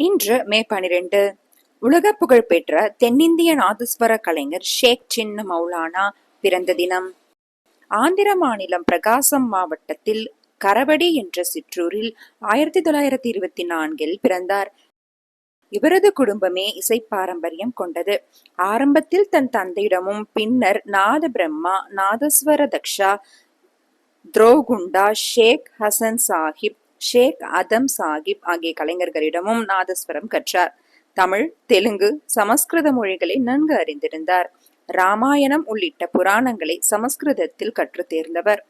இன்று மே பனிரெண்டு உலக புகழ்பெற்ற தென்னிந்திய நாதஸ்வர கலைஞர் ஷேக் சின்ன மௌலானா பிறந்த தினம். ஆந்திர மாநிலம் பிரகாசம் மாவட்டத்தில் கரவடி என்ற சிற்றூரில் ஆயிரத்தி தொள்ளாயிரத்தி இருபத்தி நான்கில் பிறந்தார். இவரது குடும்பமே இசை பாரம்பரியம் கொண்டது. ஆரம்பத்தில் தன் தந்தையிடமும் பின்னர் நாத பிரம்மா நாதஸ்வர தக்ஷா துரோகுண்டா ஷேக் ஹசன் சாஹிப் ஷேக் அதம் சாஹிப் ஆகிய கலைஞர்களிடமும் நாதஸ்வரம் கற்றார். தமிழ் தெலுங்கு சமஸ்கிருத மொழிகளை நன்கு அறிந்திருந்தார். ராமாயணம் உள்ளிட்ட புராணங்களை சமஸ்கிருதத்தில் கற்று தேர்ந்தவர்.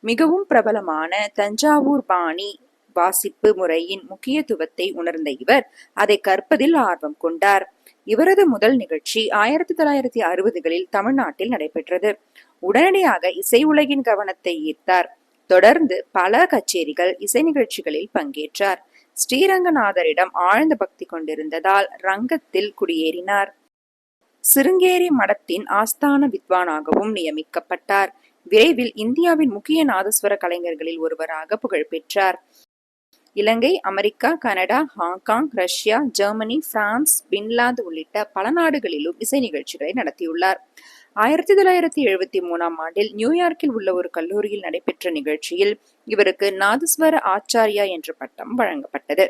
மிகவும் பிரபலமான தஞ்சாவூர் பாணி வாசிப்பு முறையின் முக்கியத்துவத்தை உணர்ந்த இவர் அதை கற்பதில் ஆர்வம் கொண்டார். இவரது முதல் நிகழ்ச்சி ஆயிரத்தி தொள்ளாயிரத்தி அறுபதுகளில் தமிழ்நாட்டில் நடைபெற்றது. உடனடியாக இசை உலகின் கவனத்தை ஈர்த்தார். தொடர்ந்து பல கச்சேரிகள் இசை நிகழ்ச்சிகளில் பங்கேற்றார். ஸ்ரீரங்கநாதரிடம் ஆழ்ந்த பக்தி கொண்டிருந்ததால் ரங்கத்தில் குடியேறினார். சிருங்கேரி மடத்தின் ஆஸ்தான வித்வானாகவும் நியமிக்கப்பட்டார். விரைவில் இந்தியாவின் முக்கிய நாதஸ்வர கலைஞர்களில் ஒருவராக புகழ்பெற்றார். Ilangai America Canada Hong Kong Russia Germany France Finland உள்ளிட்ட பல நாடுகளிலும் இசை நிகழ்ச்சிகளை நடத்தியுள்ளார். ஆயிரத்தி தொள்ளாயிரத்தி எழுபத்தி மூணாம் ஆண்டில் நியூயார்க்கில் உள்ள ஒரு கல்லூரியில் நடைபெற்ற நிகழ்ச்சியில் இவருக்கு நாதஸ்வர ஆச்சாரியா என்ற பட்டம் வழங்கப்பட்டது.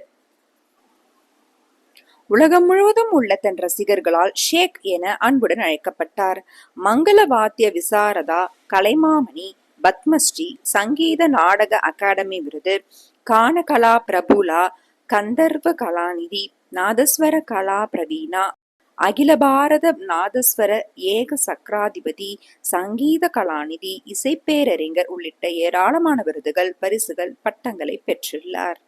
உலகம் முழுவதும் உள்ள தன் ரசிகர்களால் ஷேக் என அன்புடன் அழைக்கப்பட்டார். மங்கள வாத்திய விசாரதா கலைமாமணி பத்மஸ்ரீ சங்கீத நாடக அகாடமி விருது கானகலா பிரபுலா கந்தர்வ கலாநிதி நாதஸ்வர கலா பிரவீனா அகில பாரத நாதஸ்வர ஏக சக்கராதிபதி சங்கீத கலாநிதி இசைப்பேரறிஞர் உள்ளிட்ட ஏராளமான விருதுகள் பரிசுகள் பட்டங்களை பெற்றுள்ளார்.